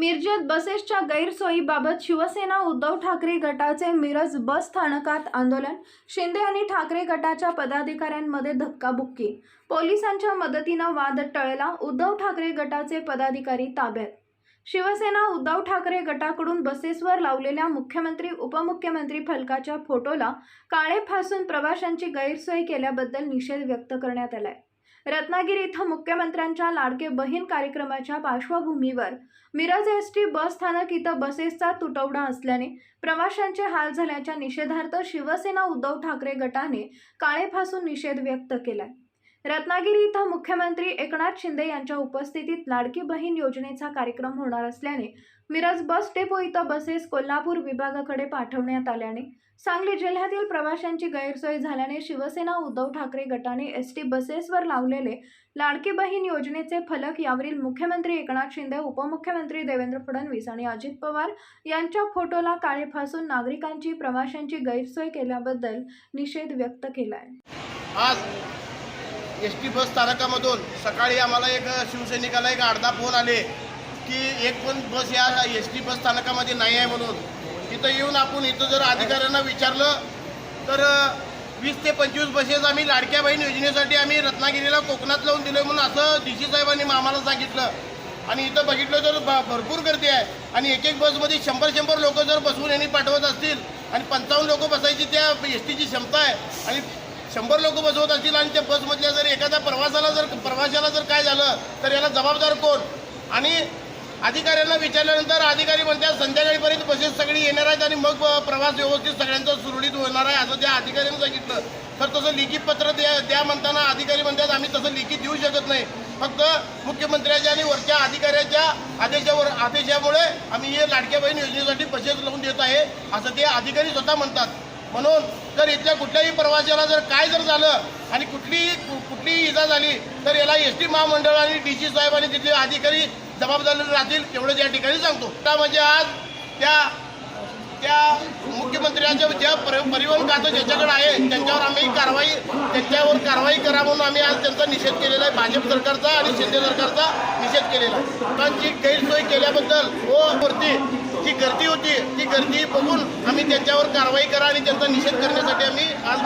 मिरजेत बसेसच्या गैरसोयीबाबत शिवसेना उद्धव ठाकरे गटाचे मिरज बस स्थानकात आंदोलन. शिंदे आणि ठाकरे गटाच्या पदाधिकाऱ्यांमध्ये धक्काबुक्की. पोलिसांच्या मदतीनं वाद टळला उद्धव ठाकरे गटाचे पदाधिकारी ताब्यात. शिवसेना उद्धव ठाकरे गटाकडून बसेसवर लावलेल्या मुख्यमंत्री उपमुख्यमंत्री फलकाच्या फोटोला काळे फासून प्रवाशांची गैरसोय केल्याबद्दल निषेध व्यक्त करण्यात आलाय. रत्नागिरी इथं मुख्यमंत्र्यांच्या लाडके बहीण कार्यक्रमाच्या पार्श्वभूमीवर मिरज एस टी बस स्थानक इथं बसेसचा तुटवडा असल्याने प्रवाशांचे हाल झाल्याच्या निषेधार्थ शिवसेना उद्धव ठाकरे गटाने काळे फासून निषेध व्यक्त केलाय. रत्नागिरी इथं मुख्यमंत्री एकनाथ शिंदे यांच्या उपस्थितीत लाडकी बहीण योजनेचा कार्यक्रम होणार असल्याने मिरज बस डेपो इथं बसेस कोल्हापूर विभागाकडे पाठवण्यात आल्याने सांगली जिल्ह्यातील प्रवाशांची गैरसोय झाल्याने शिवसेना उद्धव ठाकरे गटाने एस टी बसेसवर लावलेले लाडकी बहीण योजनेचे फलक यावरील मुख्यमंत्री एकनाथ शिंदे उपमुख्यमंत्री देवेंद्र फडणवीस आणि अजित पवार यांच्या फोटोला काळे फासून नागरिकांची प्रवाशांची गैरसोय केल्याबद्दल निषेध व्यक्त केला आहे एस टी बस स्थानकामधून सकाळी आम्हाला एक शिवसैनिकाला एक अर्धा फोन आले की एक पण बस या एस टी बस स्थानकामध्ये नाही आहे म्हणून. तिथं येऊन आपण इथं जर अधिकाऱ्यांना विचारलं तर वीस ते पंचवीस बसेस आम्ही लाडक्या बहीण योजनेसाठी आम्ही रत्नागिरीला कोकणात लावून दिलं म्हणून असं डी सी साहेबांनी आम्हाला सांगितलं. आणि इथं बघितलं तर भ- भरपूर गर्दी आहे. आणि एक एक बसमध्ये शंभर शंभर लोक जर बसवून यांनी पाठवत असतील आणि पंचावन्न लोक बसायची त्या एस टीची क्षमता आहे. आणि शंभर लोक बसवत असतील आणि त्या बसमधल्या जर एखाद्या प्रवासाला जर प्रवाशाला जर काय झालं तर याला जबाबदार कोण? आणि अधिकाऱ्यांना विचारल्यानंतर अधिकारी म्हणतात संध्याकाळीपर्यंत बसेस सगळी येणार आहेत आणि मग प्रवास व्यवस्थित सगळ्यांचा सुरळीत होणार आहे असं त्या अधिकाऱ्यांनी सांगितलं. तर तसं लिखित पत्र द्या द्या म्हणताना अधिकारी म्हणतात आम्ही तसं लिखित देऊ शकत नाही. फक्त मुख्यमंत्र्याच्या आणि वरच्या अधिकाऱ्याच्या आदेशावर आदेशामुळे आम्ही हे लाडक्या बहीण योजनेसाठी बसेस लावून देत आहे असं ते अधिकारी स्वतः म्हणतात. म्हणून जर इथल्या कुठल्याही प्रवाशाला जर काय जर झालं आणि कुठलीही कु- कुठलीही इजा झाली तर याला एस टी महामंडळ आणि डी सी साहेब आणि तिथले अधिकारी जबाबदारी राहतील एवढंच या ठिकाणी सांगतो. त्या म्हणजे आज त्या त्या मुख्यमंत्र्यांच्या ज्या परि- परिवहन खातं ज्याच्याकडे आहे त्यांच्यावर आम्ही कारवाई त्यांच्यावर कारवाई करा म्हणून आम्ही आज त्यांचा निषेध केलेला आहे. भाजप सरकारचा आणि शिंदे सरकारचा निषेध केलेला आहे. कारण जी गैरसोय केल्याबद्दल व वरती जी गर्दी होती ती गर्दी बघून आम्ही त्यांच्यावर कारवाई करा आणि त्यांचा निषेध करण्यासाठी आम्ही आज